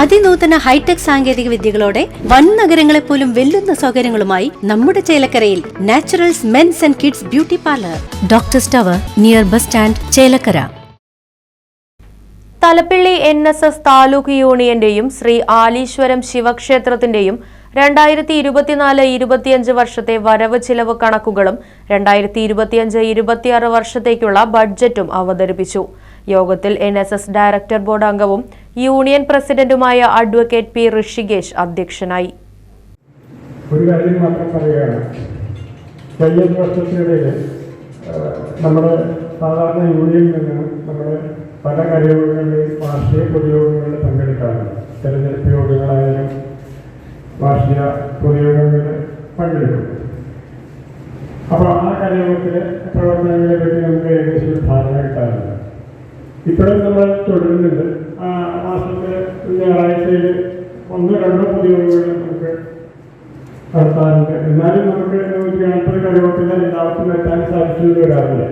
അതിനൂതന hi tech സാങ്കേതിക വിദ്യകളോടെ വൻ നഗരങ്ങളെ പോലും വെല്ലുന്ന സൗകര്യങ്ങളുമായി നമ്മുടെ ചേലക്കരയിൽ naturals men's and kids beauty parlour. Doctor സ്റ്റവർ near bus stand Chelakkara. Thalappilly N S S taluk യൂണിയന്റെയും Shri ആലീശ്വരം ശിവക്ഷേത്രത്തിന്റെയും രണ്ടായിരത്തി ഇരുപത്തിനാല് ഇരുപത്തിയഞ്ച് വർഷത്തെ വരവ് ചിലവ് കണക്കുകളും രണ്ടായിരത്തി ഇരുപത്തിയഞ്ച് ഇരുപത്തിയാറ് വർഷത്തേക്കുള്ള ബഡ്ജറ്റും അവതരിപ്പിച്ചു. യോഗത്തിൽ എൻ ഡയറക്ടർ ബോർഡ് അംഗവും യൂണിയൻ പ്രസിഡന്റുമായ അഡ്വക്കേറ്റ് പി ഋഷികേഷ് അധ്യക്ഷനായി. ഒരു കാര്യം മാത്രം പറയുകയാണ്. കഴിഞ്ഞ നമ്മുടെ സാധാരണ യൂണിയനിൽ നിന്ന് നമ്മുടെ പല കാര്യങ്ങളിലും വാർഷിക പൊതുയോഗങ്ങളിൽ പങ്കെടുക്കാറുണ്ട്. തെരഞ്ഞെടുപ്പ് യോഗങ്ങളായാലും വാർഷിക പൊതുയോഗങ്ങളിൽ പങ്കെടുക്കും. അപ്പോൾ ആ കാര്യത്തിലെ പ്രവർത്തനങ്ങളെ പറ്റി നമുക്ക് ഏകദേശം ഒരു ധാരണ കിട്ടാറുണ്ട്. ഇപ്പോഴും നമ്മൾ തുടരുന്നുണ്ട്. ആ മാസത്തിൽ ഞായറാഴ്ചയിൽ ഒന്ന് രണ്ടോ പുതിയ നമുക്ക് നടത്താറുണ്ട്. എന്നാലും നമുക്ക് നാൽപ്പത് കഴിവത്തിൽ എല്ലാവർക്കും എത്താൻ സാധിച്ചു വരാറില്ല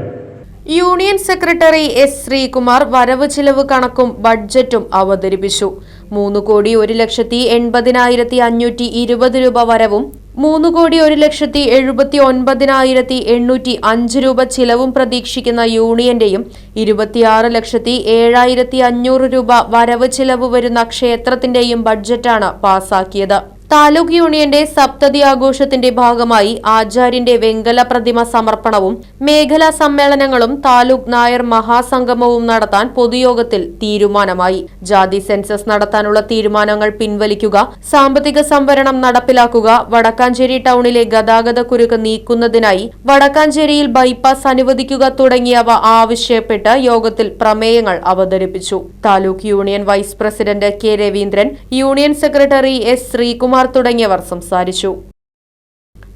യൂണിയൻ സെക്രട്ടറി എസ് ശ്രീകുമാർ വരവ് ചിലവ് കണക്കും ബഡ്ജറ്റും അവതരിപ്പിച്ചു. മൂന്ന് കോടി ഒരു ലക്ഷത്തി എൺപതിനായിരത്തി അഞ്ഞൂറ്റി ഇരുപത് രൂപ വരവും മൂന്ന് കോടി ഒരു ലക്ഷത്തി എഴുപത്തി ഒൻപതിനായിരത്തി എണ്ണൂറ്റി അഞ്ച് രൂപ ചിലവും പ്രതീക്ഷിക്കുന്ന യൂണിയന്റെയും ഇരുപത്തിയാറ് ലക്ഷത്തി ഏഴായിരത്തി അഞ്ഞൂറ് രൂപ വരവ് ചിലവ് വരുന്ന ക്ഷേത്രത്തിന്റെയും ബഡ്ജറ്റാണ് പാസാക്കിയത്. താലൂക്ക് യൂണിയന്റെ സപ്തതി ആഘോഷത്തിന്റെ ഭാഗമായി ആചാര്യന്റെ വെങ്കല പ്രതിമ സമർപ്പണവും മേഖലാ സമ്മേളനങ്ങളും താലൂക്ക് നായർ മഹാസംഗമവും നടത്താൻ പൊതുയോഗത്തിൽ തീരുമാനമായി. ജാതി സെൻസസ് നടത്താനുള്ള തീരുമാനങ്ങൾ പിൻവലിക്കുക സാമ്പത്തിക സംവരണം നടപ്പിലാക്കുക വടക്കാഞ്ചേരി ടൗണിലെ ഗതാഗത കുരുക്ക് നീക്കുന്നതിനായി വടക്കാഞ്ചേരിയിൽ ബൈപ്പാസ് അനുവദിക്കുക തുടങ്ങിയവ ആവശ്യപ്പെട്ട് യോഗത്തിൽ പ്രമേയങ്ങൾ അവതരിപ്പിച്ചു. Taluk union vice president K Raveendran union secretary S Sreekumar തുടങ്ങിയവർ സംസാരിച്ചു.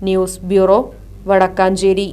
News bureau Vadakkanchery.